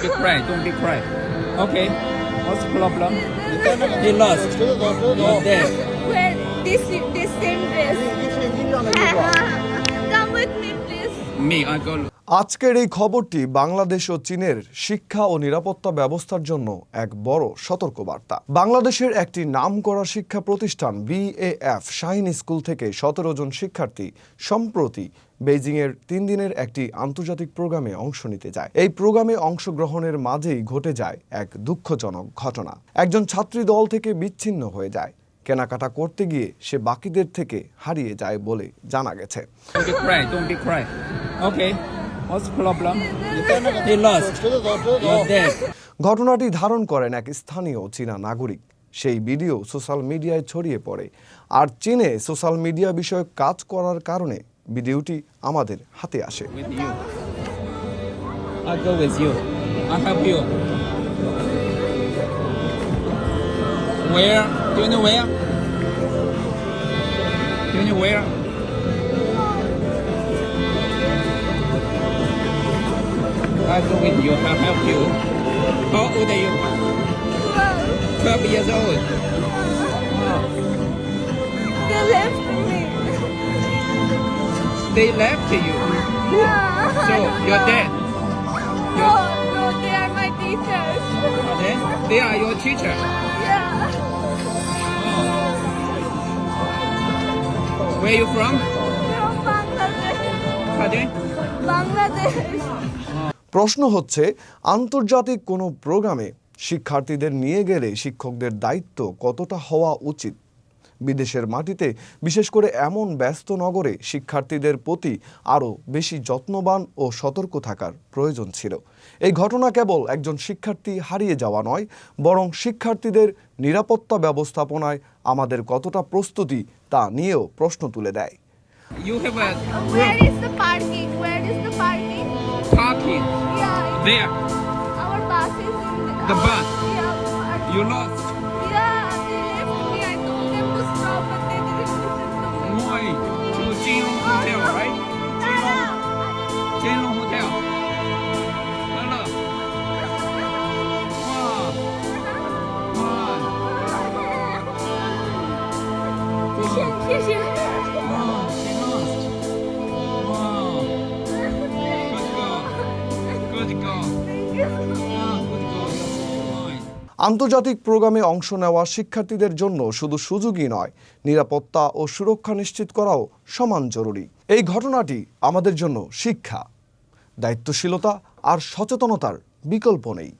Don't be cry. Don't be cry. Okay. What's the problem? He lost. You're dead. Where this this same dress? Come with me, আজকের এই খবরটি বাংলাদেশ ও চীনের শিক্ষা ও নিরাপত্তা ব্যবস্থার জন্য এক বড় সতর্কবার্তা। বাংলাদেশের একটি নামকরা শিক্ষা প্রতিষ্ঠান বিএএফ শাহিন স্কুল থেকে সতেরো জন শিক্ষার্থী সম্প্রতি বেইজিংয়ের তিন দিনের একটি আন্তর্জাতিক প্রোগ্রামে অংশ নিতে যায়। এই প্রোগ্রামে অংশগ্রহণের মাঝেই ঘটে যায় এক দুঃখজনক ঘটনা। একজন ছাত্রী দল থেকে বিচ্ছিন্ন হয়ে যায়। কেনাকাটা করতে গিয়ে সে বাকিদের থেকে হারিয়ে যায় বলে জানা গেছে। Okay. What's the problem? He lost. You're dead. ঘটনাটি ধারণ করেন এক স্থানীয় চীনা নাগরিক। সেই ভিডিও সোশ্যাল মিডিয়ায় ছড়িয়ে পড়ে। আর চীনে সোশ্যাল মিডিয়া বিষয়ে কাজ করার কারণে ভিডিওটি আমাদের হাতে আসে। I'll with you. I'll help you. How old are you? 12 years old. They left me. They left you. Yeah. So you're dead. No, no, they are my teachers. Then they are your teacher. Yeah. Where are you from? From Bangladesh. Pardon? Bangladesh. Oh. প্রশ্ন হচ্ছে, আন্তর্জাতিক কোনো প্রোগ্রামে শিক্ষার্থীদের নিয়ে গেলে শিক্ষকদের দায়িত্ব কতটা হওয়া উচিত? বিদেশের মাটিতে, বিশেষ করে এমন ব্যস্ত নগরে শিক্ষার্থীদের প্রতি আরও বেশি যত্নবান ও সতর্ক থাকার প্রয়োজন ছিল। এই ঘটনা কেবল একজন শিক্ষার্থী হারিয়ে যাওয়া নয়, বরং শিক্ষার্থীদের নিরাপত্তা ব্যবস্থাপনায় আমাদের কতটা প্রস্তুতি তা নিয়েও প্রশ্ন তুলে দেয়। You have a Where is the parking? Where is the parking? parking Yeah. there. Our bus is in the, The bus? Yeah. You lost. আন্তর্জাতিক প্রোগ্রামে অংশ নেওয়া শিক্ষার্থীদের জন্য শুধু সুযোগই নয়, নিরাপত্তা ও সুরক্ষা নিশ্চিত করাও সমান জরুরি। এই ঘটনাটি আমাদের জন্য শিক্ষা, দায়িত্বশীলতা আর সচেতনতার বিকল্প নেই।